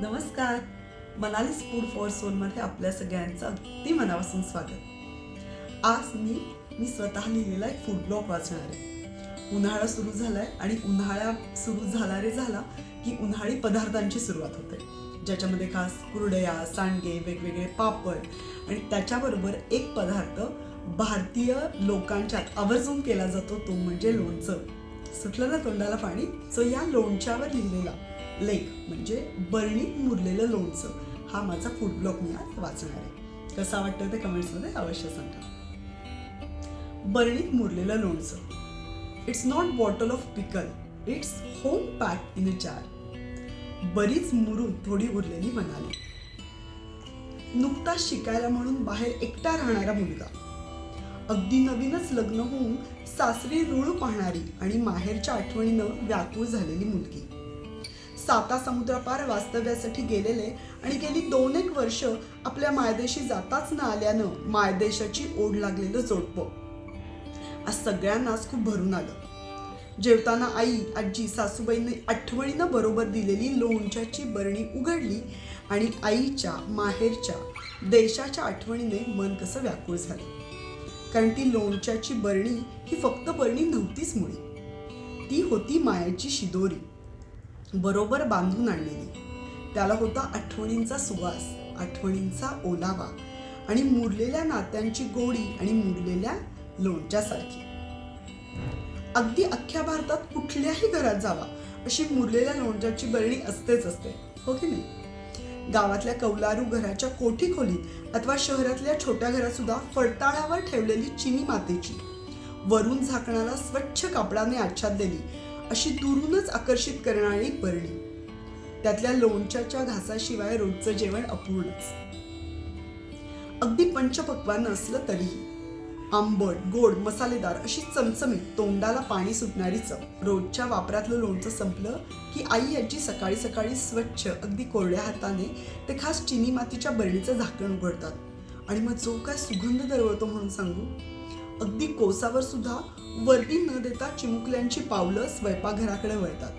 नमस्कार. मनालीस food for सोलमध्ये आपल्या सगळ्यांचं अगदी मनापासून स्वागत. आज मी मी स्वतः लिहिलेला एक फूड ब्लॉग वाचणार आहे. उन्हाळा सुरू झालाय आणि उन्हाळा सुरू झाला रे झाला की उन्हाळी पदार्थांची सुरुवात होते. ज्याच्यामध्ये खास कुरडया सांडगे वेगवेगळे पापड आणि त्याच्याबरोबर एक पदार्थ भारतीय लोकांच्यात आवर्जून केला जातो तो म्हणजे लोणचं. सुटलं ना तोंडाला पाणी? सो या लोणच्यावर लिहिलेला लेख म्हणजे बरणीत मुरलेलं लोणचं. हा माझा फूड ब्लॉग मी आज वाचणार आहे. कसा वाटतं ते कमेंट्समध्ये अवश्य सांगा. बरणीत मुरलेलं लोणचं. It's not bottle of pickle it's home pack in a jar बरीच मुरून थोडी उरलेली म्हणाली. नुकताच शिकायला म्हणून बाहेर एकटा राहणारा मुलगा. अगदी नवीनच लग्न होऊन सासरी रुळ पाहणारी आणि माहेरच्या आठवणीनं व्याकुळ झालेली मुलगी. साता समुद्रापार वास्तव्यासाठी गेलेले आणि गेली दोन एक वर्ष आपल्या मायदेशी जाताच न आल्यानं मायदेशाची ओढ लागलेलं जोडपं. आज सगळ्यांनाच खूप भरून आलं. जेवताना आई आजी सासूबाईंनी आठवणीनं बरोबर दिलेली लोणच्याची बरणी उघडली आणि आईच्या माहेरच्या देशाच्या आठवणीने मन कसं व्याकुळ झालं. कारण ती लोणच्याची बरणी ही फक्त बरणी नव्हतीच मुळी. ती होती मायाची शिदोरी. बरोबर बांधून आणलेली. त्याला होता आठवणींचा सुवास आठवणींचा ओलावा आणि मुरलेल्या नात्यांची गोडी आणि मुरलेल्या लोणच्यासारखी. अगदी अख्ख्या भारतात कुठल्याही घरात जावा अशी मुरलेल्या लोणच्याची बरणी असतेच असते हो की नाही? गावातल्या कौलारू घराच्या कोठी खोलीत अथवा शहरातल्या छोट्या घरात सुद्धा फडताळावर ठेवलेली चिनी मातेची वरून झाकणाला स्वच्छ कापडाने आच्छादलेली अशी दुरूनच आकर्षित करणारी बरणी त्यातल्या लोणच्याच्या घासाशिवाय रोजचं जेवण अपूर्णच. अगदी पंचपक्वान असलं तरीही आंबट गोड मसालेदार अशी चमचमीत तोंडाला पाणी सुटणारी चव रोजच्या वापरातलं लोणचं संपलं की आई आजी सकाळी सकाळी स्वच्छ अगदी कोरड्या हाताने ते खास चिनी मातीच्या बरणीचं झाकण उघडतात. आणि मग जो काय सुगंध दरवळतो म्हणून सांगू? अगदी कोसावर सुद्धा वर्दी न देता चिमुकल्यांची पावलं स्वयंपाकघराकडे वळतात.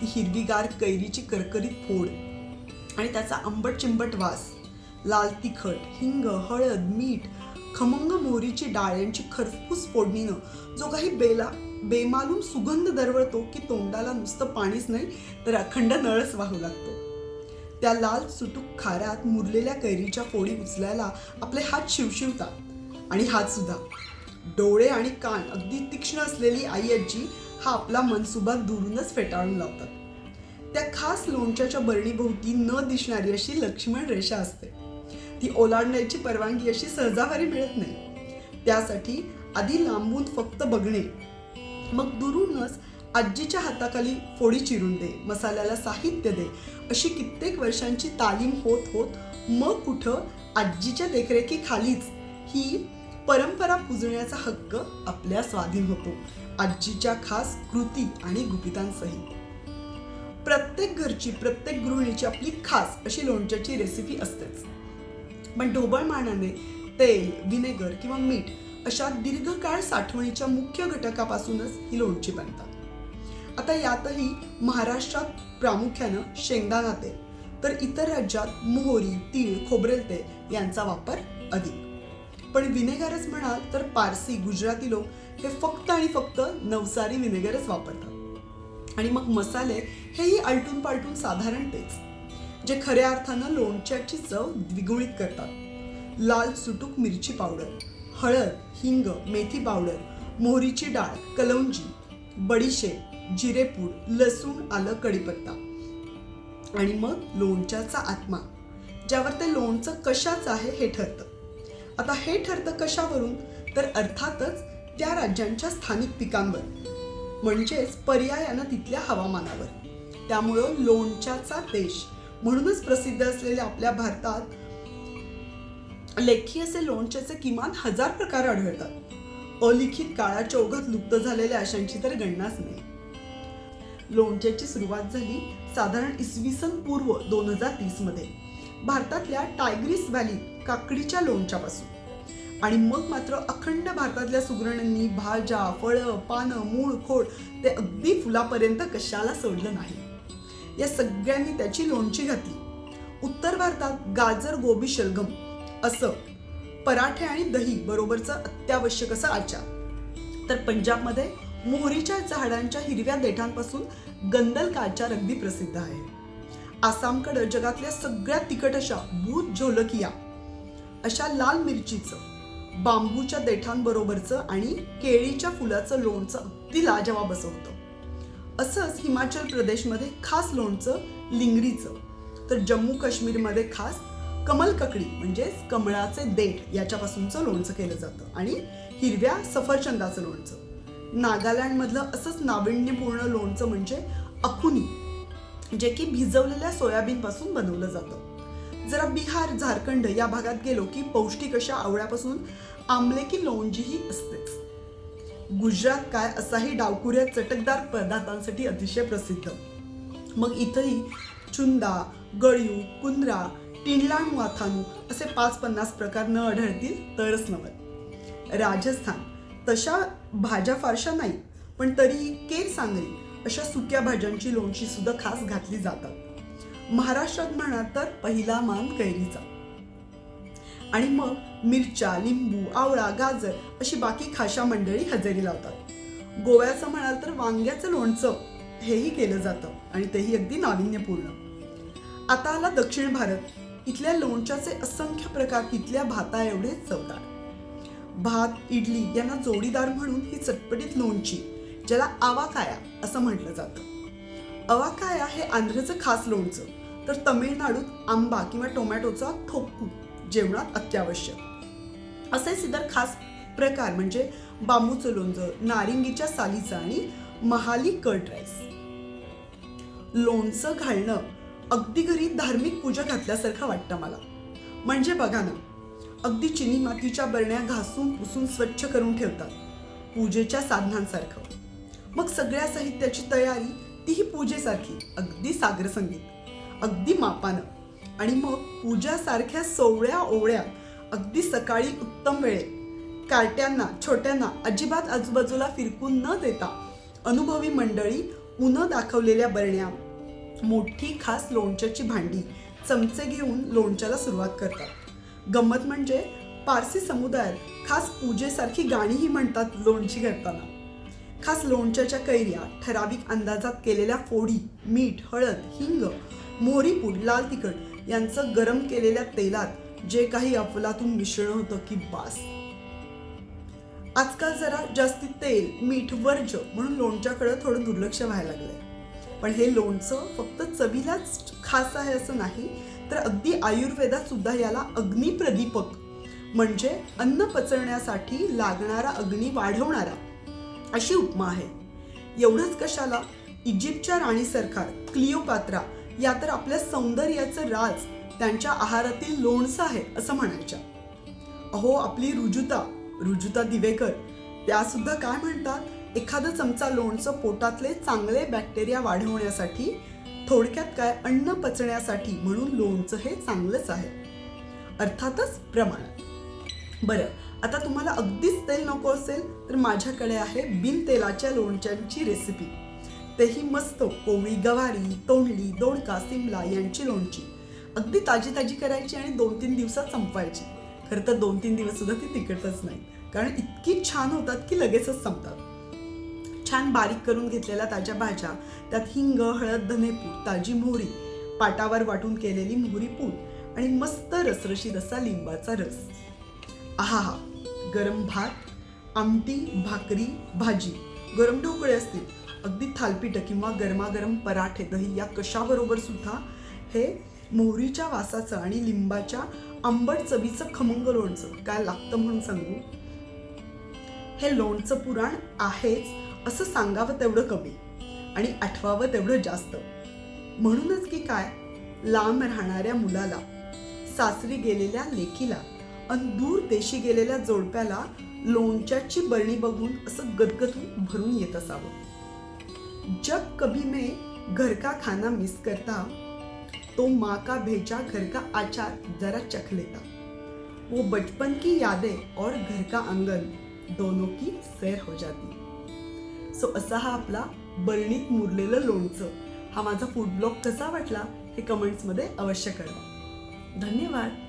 ती हिरवीगार कैरीची करकरीत फोड आणि त्याचा आंबट चिंबट वास लाल तिखट हिंग हळद मीठ खमंग मोहरीची डाळ यांची खरपूस फोडणीनं जो काही बेला बेमालूम सुगंध दरवळतो की तोंडाला नुसतं पाणीच नाही तर अखंड नळच वाहू लागतो. त्या लाल सुटूक खाऱ्यात मुरलेल्या कैरीच्या फोडी उचलायला आपले हात शिवशिवतात आणि हात सुद्धा डोळे आणि कान अगदी तीक्ष्ण असलेली आई आजी हा आपला मनसुबा दुरूनच फेटाळून लावतात. त्या खास लोणच्याच्या बरणीभोवती न दिसणारी अशी लक्ष्मण रेषा असते. ती ओलांडण्याची परवानगी अशी सहजावारी मिळत नाही. त्यासाठी आधी लांबून फक्त बघणे. मग दुरूनच आजीच्या हाताखाली फोडी चिरून दे मसाल्याला साहित्य दे अशी कित्येक वर्षांची तालीम होत होत मग कुठं आजीच्या देखरेखीखालीच ही परंपरा पुजण्याचा हक्क आपल्या स्वाधीन होतो आजीच्या खास कृती आणि गुपितांसहित. प्रत्येक घरची प्रत्येक गृहिणीची आपली खास अशी लोणच्याची रेसिपी असतेच. पण ढोबळ मानाने तेल विनेगर किंवा मीठ अशा दीर्घकाळ साठवणीच्या मुख्य घटकापासूनच ही लोणची बनतात. आता यातही महाराष्ट्रात प्रामुख्यानं शेंगदाणा तेल तर इतर राज्यात मोहरी तीळ खोबरेल तेल यांचा वापर अधिक. पण विनेगरच म्हणाल तर पारसी गुजराती लोक हे फक्त आणि फक्त नवसारी विनेगरच वापरतात. आणि मग मसाले हेही आलटून पालटून साधारण तेच जे खऱ्या अर्थानं लोणच्याची चव द्विगुणित करतात. लाल सुटूक मिरची पावडर हळद हिंग मेथी पावडर मोहरीची डाळ कलौंजी बडीशेप जिरेपूड लसूण आलं कढीपत्ता आणि मग लोणच्याचा आत्मा ज्यावर ते लोणचं कशाचं आहे हे ठरतं. आता हे ठरतं कशावरून? तर अर्थातच त्या राज्यांच्या स्थानिक पिकांवर. म्हणजेच पर्यायानं तिथल्या हवामानावर. त्यामुळं लोणच्याचा देश म्हणूनच प्रसिद्ध असलेल्या आपल्या भारतात लेखी असे लोणच्याचे किमान हजार प्रकार आढळतात. अलिखित काळाच्या ओघात लुप्त झालेल्या अशांची तर गणनाच नाही. लोणच्याची सुरुवात झाली साधारण इसवी सन पूर्व दोन हजार तीसमध्ये भारतातल्या टायग्रीस व्हॅली काकडीच्या लोणच्यापासून. आणि मग मात्र अखंड भारतातल्या सुगरणींनी भाज्या फळं पानं मूळ खोड ते अगदी फुलापर्यंत कशाला सोडलं नाही. या सगळ्यांनी त्याची लोणची घातली. उत्तर भारतात गाजर गोबी शलगम असं पराठे आणि दही बरोबरचं अत्यावश्यक असं आचार. तर पंजाबमध्ये मोहरीच्या झाडांच्या हिरव्या देठांपासून गंदल का आचार अगदी प्रसिद्ध आहे. आसामकडं जगातल्या सगळ्यात तिखट अशा भूत झोलकिया अशा लाल मिरचीचं बांबूच्या देठांबरोबरचं आणि केळीच्या फुलाचं लोणचं अगदी लाजवाब असं होतं. असंच हिमाचल प्रदेशमध्ये खास लोणचं लिंगरीचं तर जम्मू काश्मीरमध्ये खास कमल ककडी म्हणजेच कमळाचे देठ याच्यापासूनचं लोणचं केलं जातं आणि हिरव्या सफरचंदाचं लोणचं. नागालँडमधलं असंच नाविन्यपूर्ण लोणचं म्हणजे अखुनी जे की भिजवलेल्या सोयाबीनपासून बनवलं जातं. जरा बिहार झारखंड या भागात गेलो की पौष्टिक अशा आवळ्यापासून आंबले की लोणजीही असतेच. गुजरात काय असाही डावकुऱ्या चटकदार पदार्थांसाठी अतिशय प्रसिद्ध. मग इथंही चुंदा गळ्यू कुंद्रा टिंडलाणू वाथानू असे पाच पन्नास प्रकार न आढळतील तरच नवल राजस्थान तशा भाज्या फारशा नाही पण तरी केर सांगली अशा सुक्या भाज्यांची लोणची सुद्धा खास घातली जातात. महाराष्ट्रात म्हणा तर पहिला मान कैरीचा. आणि मग मिरच्या लिंबू आवळा गाजर अशी बाकी खाशा मंडळी हजेरी लावतात. गोव्याचं म्हणाल तर वांग्याचं लोणचं हेही केलं जातं आणि तेही अगदी नाविन्यपूर्ण. आता आला दक्षिण भारत. इथल्या लोणच्याचे असंख्य प्रकार तिथल्या भाता एवढे चवदार भात इडली यांना जोडीदार म्हणून ही चटपटीत लोणची ज्याला आवाकाया असं म्हटलं जातं. अवाकाया हे आंध्रचं खास लोणचं तर तमिळनाडूत आंबा किंवा टोमॅटोचा थोपू जेवणात अत्यावश्यक. असेच इतर खास प्रकार म्हणजे बांबूचं लोणचं नारिंगीच्या सालीचं आणि महाली कर्ड राईस. लोणचं घालणं अगदी घरी धार्मिक पूजा घातल्यासारखं वाटतं मला. म्हणजे बघा ना अगदी चिनी मातीच्या बरण्या घासून पुसून स्वच्छ करून ठेवतात पूजेच्या साधनांसारखं. मग सगळ्या साहित्याची तयारी तीही पूजेसारखी अगदी सागर संगीत अगदी मापानं. आणि मग पूजासारख्या सोवळ्या ओवळ्या अगदी सकाळी उत्तम वेळेत कार्ट्यांना छोट्यांना अजिबात आजूबाजूला फिरकून न देता अनुभवी मंडळी उनं दाखवलेल्या बरण्या मोठी खास लोणच्याची भांडी चमचे घेऊन लोणच्याला सुरुवात करतात. गंमत म्हणजे पारसी समुदायात खास पूजेसारखी गाणीही म्हणतात लोणची करताना खास लोणच्याच्या कैऱ्या ठराविक अंदाजात केलेल्या फोडी मीठ हळद हिंग मोहरीपूड लाल तिखट यांचं गरम केलेल्या तेलात जे काही अफलातून मिश्रण होतं की बास. आजकाल जरा जास्ती तेल मीठ वर्ज म्हणून लोणच्याकडे थोडं दुर्लक्ष व्हायला लागलंय. पण हे लोणचं फक्त चवीलाच खास आहे असं नाही तर अगदी आयुर्वेदात सुद्धा याला अग्निप्रदीपक म्हणजे अन्न पचवण्यासाठी लागणारा अग्नी वाढवणारा अशी उपमा आहे. एवढंच कशाला? इजिप्तच्या राणी सरकार क्लिओपात्रा या तर आपल्या सौंदर्याचं राज त्यांच्या आहारातील लोणचं आहे असं म्हणायच्या. अहो आपली रुजुता रुजुता दिवेकर त्या सुद्धा काय म्हणतात? एखादं चमचा लोणचं पोटातले चांगले बॅक्टेरिया वाढवण्यासाठी थोडक्यात काय अन्न पचण्यासाठी म्हणून लोणचं हे चांगलंच आहे. अर्थातच प्रमाणात बरं आता तुम्हाला अगदीच तेल नको असेल तर माझ्याकडे आहे बिन तेलाच्या लोणच्यांची रेसिपी तेही मस्त कोवळी गवारी तोंडली दोडका सिमला यांची लोणची. अगदी ताजी ताजी करायची आणि दोन तीन दिवसात संपवायची. खरं तर दोन तीन दिवस सुद्धा ती तिकटच नाही. कारण इतकी छान होतात की लगेचच संपतात. छान बारीक करून घेतलेल्या ताज्या भाज्या त्यात हिंग हळद धनेपूड ताजी मोहरी पाटावर वाटून केलेली मोहरी पूड आणि मस्त रसरशीत असा लिंबाचा रस. आहा हा गरम भात आमटी भाकरी भाजी. गरम ढोकळे असतील. अगदी थालपीठ किंवा गरमागरम पराठे दही या कशाबरोबर सुद्धा? हे मोहरीच्या वासाचं आणि लिंबाच्या आंबट चवीचं खमंग लोणचं. काय लागतं म्हणून सांगू? हे लोणचं पुराण आहेच असं सांगावं तेवढं कमी आणि आठवावं तेवढं जास्त. म्हणूनच की काय? लांब राहणाऱ्या मुलाला सासरी गेलेल्या लेकीला अन दूर देशी गेलेल्या जोडप्याला लोणच्याची बरणी बघून असं गदगदून भरून येत असावं. जब कभी मैं घर का खाना मिस करता तो माँ का भेजा घर का आचार जरा चख लेता. वो बचपन की यादें और घर का आंगन दोनों की सैर हो जाती. सो असा हा आपला बरणीत मुरलेलं लोणचं. हा माझा फूड ब्लॉग कसा वाटला हे कमेंट्समध्ये अवश्य कळवा. धन्यवाद.